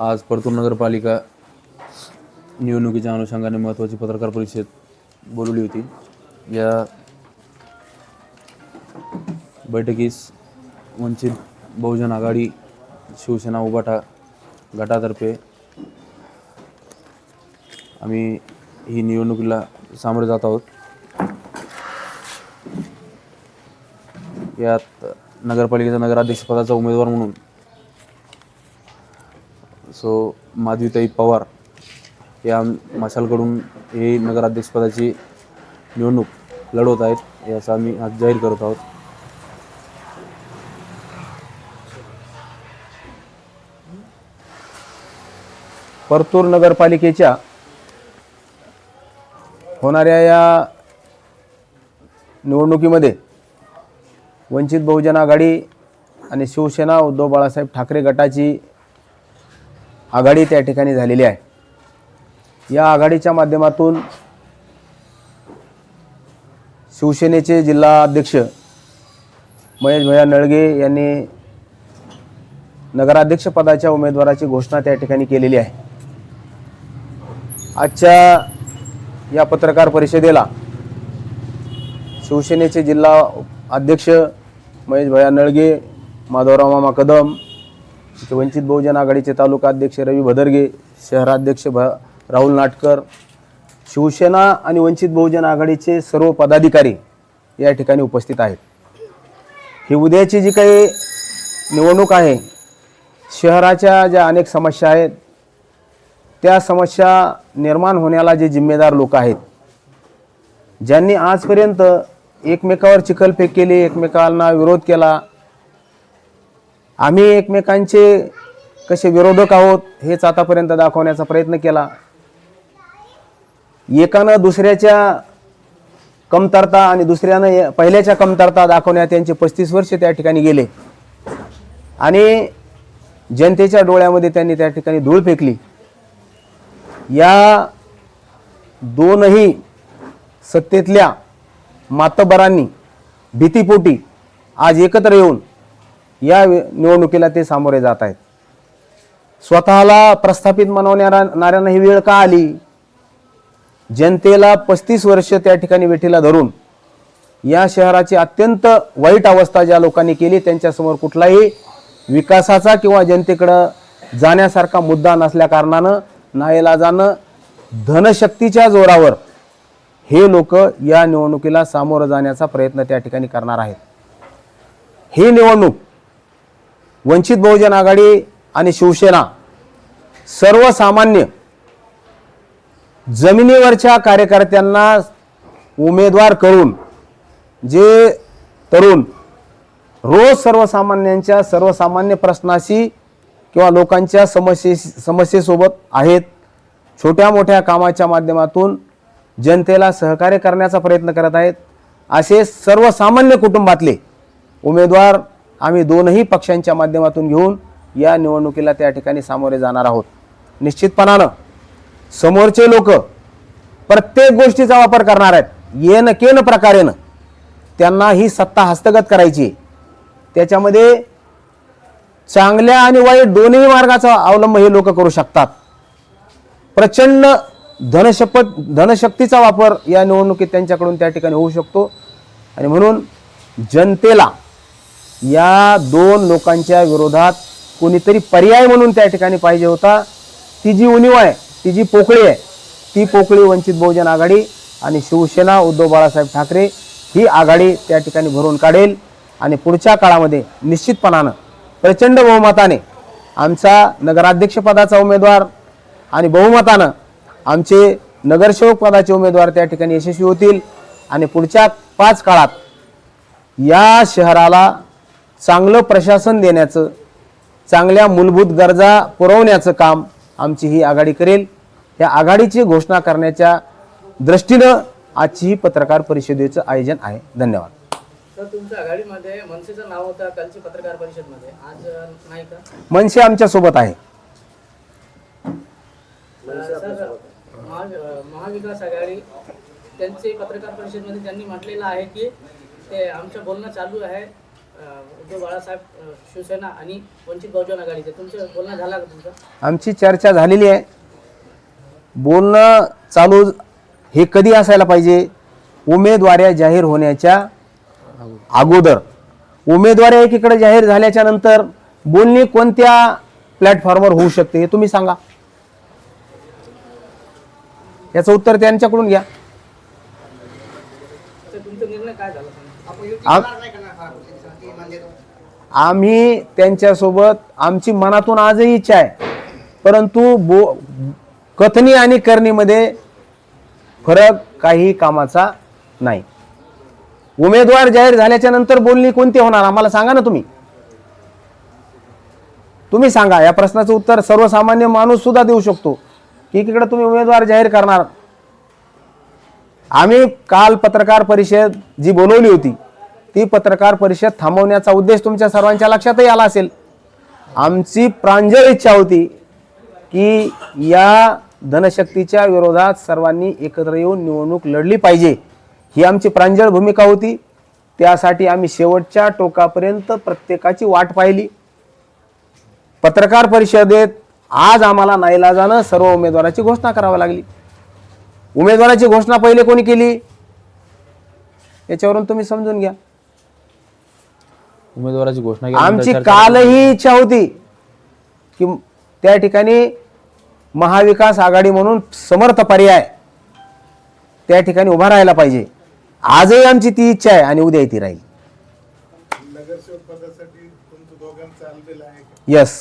आज परतूर नगरपालिका निवडणुकीच्या अनुषंगाने महत्त्वाची पत्रकार परिषद बोलवली होती. या बैठकीस वंचित बहुजन आघाडी शिवसेना उभाटा गटातर्फे आम्ही ही निवडणुकीला सामोरे जात आहोत. यात नगरपालिकेचा नगराध्यक्षपदाचा उमेदवार म्हणून सो माधवीताई पवार या मशालकडून हे नगराध्यक्षपदाची निवडणूक लढवत आहेत याचा आम्ही आज जाहीर करत आहोत. परतूर नगरपालिकेच्या होणाऱ्या या निवडणुकीमध्ये वंचित बहुजन आघाडी आणि शिवसेना उद्धव बाळासाहेब ठाकरे गटाची आघाडी त्या ठिकाणी झालेली आहे. या आघाडीच्या माध्यमातून शिवसेनेचे जिल्हा अध्यक्ष महेश भैया नळगे यांनी नगराध्यक्षपदाच्या उमेदवाराची घोषणा त्या ठिकाणी केलेली आहे. आजच्या या पत्रकार परिषदेला शिवसेनेचे जिल्हा अध्यक्ष महेश भैया नळगे माधवराव मामा कदम वंचित बहुजन आघाडीचे तालुका अध्यक्ष रवी भदरगे शहराध्यक्ष भ राहुल नाटकर शिवसेना आणि वंचित बहुजन आघाडीचे सर्व पदाधिकारी या ठिकाणी उपस्थित आहेत. ही उद्याची जी काही निवडणूक आहे शहराच्या ज्या अनेक समस्या आहेत त्या समस्या निर्माण होण्याला जे जिम्मेदार लोक आहेत ज्यांनी आजपर्यंत एकमेकावर चिखलफेक केली एकमेकांना विरोध केला आम्ही एकमेकांचे कसे विरोधक आहोत हेच आतापर्यंत दाखवण्याचा प्रयत्न केला. एकानं दुसऱ्याच्या कमतरता आणि दुसऱ्यानं पहिल्याच्या कमतरता दाखवण्यात त्यांचे पस्तीस वर्ष त्या ठिकाणी गेले. आणि जनतेच्या डोळ्यामध्ये त्यांनी त्या ठिकाणी धूळ फेकली. या दोनही सत्तेतल्या मातबरांनी भीतीपोटी आज एकत्र येऊन या निवडणुकीला ते सामोरे जात आहेत. स्वतःला प्रस्थापित मनवणाऱ्यांना ही वेळ का आली? जनतेला पस्तीस वर्ष त्या ठिकाणी वेठीला धरून या शहराची अत्यंत वाईट अवस्था ज्या लोकांनी केली त्यांच्यासमोर कुठलाही विकासाचा किंवा जनतेकडं जाण्यासारखा मुद्दा नसल्या कारणानं नाईलाजानं धनशक्तीच्या जोरावर हे लोक या निवडणुकीला सामोरं जाण्याचा प्रयत्न त्या ठिकाणी करणार आहेत. ही निवडणूक वंचित बहुजन आघाडी आणि शिवसेना सर्वसामान्य जमिनीवरच्या कार्यकर्त्यांना उमेदवार करून जे तरुण रोज सर्वसामान्यांच्या सर्वसामान्य प्रश्नाशी किंवा लोकांच्या समस्ये समस्येसोबत आहेत छोट्या मोठ्या कामाच्या माध्यमातून जनतेला सहकार्य करण्याचा प्रयत्न करत आहेत असे सर्वसामान्य कुटुंबातले उमेदवार आम्ही दोनही पक्षांच्या माध्यमातून घेऊन या निवडणुकीला त्या ठिकाणी सामोरे जाणार आहोत. निश्चितपणानं समोरचे लोक प्रत्येक गोष्टीचा वापर करणार आहेत. येन केन प्रकारेनं त्यांना ही सत्ता हस्तगत करायची. आहे. त्याच्यामध्ये चांगल्या आणि वाईट दोन्ही मार्गाचा अवलंब हे लोक करू शकतात. प्रचंड धनशपथ धनशक्तीचा वापर या निवडणुकीत त्यांच्याकडून त्या ठिकाणी होऊ शकतो. आणि म्हणून जनतेला या दोन लोकांच्या विरोधात कोणीतरी पर्याय म्हणून त्या ठिकाणी पाहिजे होता. ती जी उणीव आहे ती जी पोकळी आहे ती पोकळी वंचित बहुजन आघाडी आणि शिवसेना उद्धव बाळासाहेब ठाकरे ही आघाडी त्या ठिकाणी भरून काढेल आणि पुढच्या काळामध्ये निश्चितपणानं प्रचंड बहुमताने आमचा नगराध्यक्षपदाचा उमेदवार आणि बहुमतानं आमचे नगरसेवक पदाचे उमेदवार त्या ठिकाणी यशस्वी होतील. आणि पुढच्या पाच काळात या शहराला चांगलं प्रशासन देण्याचं चांगल्या मूलभूत गरजा पुरवण्याचं काम आमची ही आघाडी करेल. या आघाडीची घोषणा करण्याच्या दृष्टीनं आजची ही पत्रकार परिषदेचं आयोजन आहे. धन्यवाद. सर तुमच्या आघाडीमध्ये मनसेचं नाव होतं कालची पत्रकार परिषदमध्ये. आज अ, नाही का? मनसे आहे. सर महा अ, महाविकास आघाडी त्यांचे पत्रकार परिषदमध्ये त्यांनी म्हटलेलं आहे की ते आमचं बोलणं चालू आहे. उद्धव बाळासाहेब शिवसेना आणि वंचित बहुजन आघाडीचे. तुमचं बोलणं झालं का तुमचं? आमची चर्चा झालेली आहे. बोलणं चालू हे कधी असायला पाहिजे? उमेदवाऱ्या जाहीर होण्याच्या अगोदर. उमेदवारी एकीकडे जाहीर झाल्याच्यानंतर बोलणी कोणत्या प्लॅटफॉर्मवर होऊ शकते हे तुम्ही सांगा. याचं उत्तर त्यांच्याकडून घ्या. तुमचा निर्णय काय झाला. आम्ही त्यांच्यासोबत आमची मनातून आजही इच्छा आहे. परंतु बो कथनी आणि करणीमध्ये फरक काही कामाचा नाही. उमेदवार जाहीर झाल्याच्यानंतर बोलणी कोणती होणार? आम्हाला सांगा ना तुम्ही. तुम्ही सांगा. या प्रश्नाचं उत्तर सर्वसामान्य माणूस सुद्धा देऊ शकतो. की इकडे तुम्ही उमेदवार जाहीर करणार. आम्ही काल पत्रकार परिषद जी बोलवली होती ती पत्रकार परिषद थांबवण्याचा उद्देश तुमच्या सर्वांच्या लक्षातही आला असेल. आमची प्रांजळ इच्छा होती की या धनशक्तीच्या विरोधात सर्वांनी एकत्र येऊन निवडणूक लढली पाहिजे. ही आमची प्रांजळ भूमिका होती. त्यासाठी आम्ही शेवटच्या टोकापर्यंत प्रत्येकाची वाट पाहिली. पत्रकार परिषदेत आज आम्हाला नाईलाजानं सर्व उमेदवाराची घोषणा करावी लागली. उमेदवाराची घोषणा पहिले कोणी केली? याच्यावरून तुम्ही समजून घ्या. उमेदवाराची घोषणा केल्यानंतर आमची चर्चा कालही इच्छा होती की त्या ठिकाणी महाविकास आघाडी म्हणून समर्थ पर्याय त्या ठिकाणी उभा राहायला पाहिजे. आजही आमची ती इच्छा आहे आणि उद्याही ती राहील? यस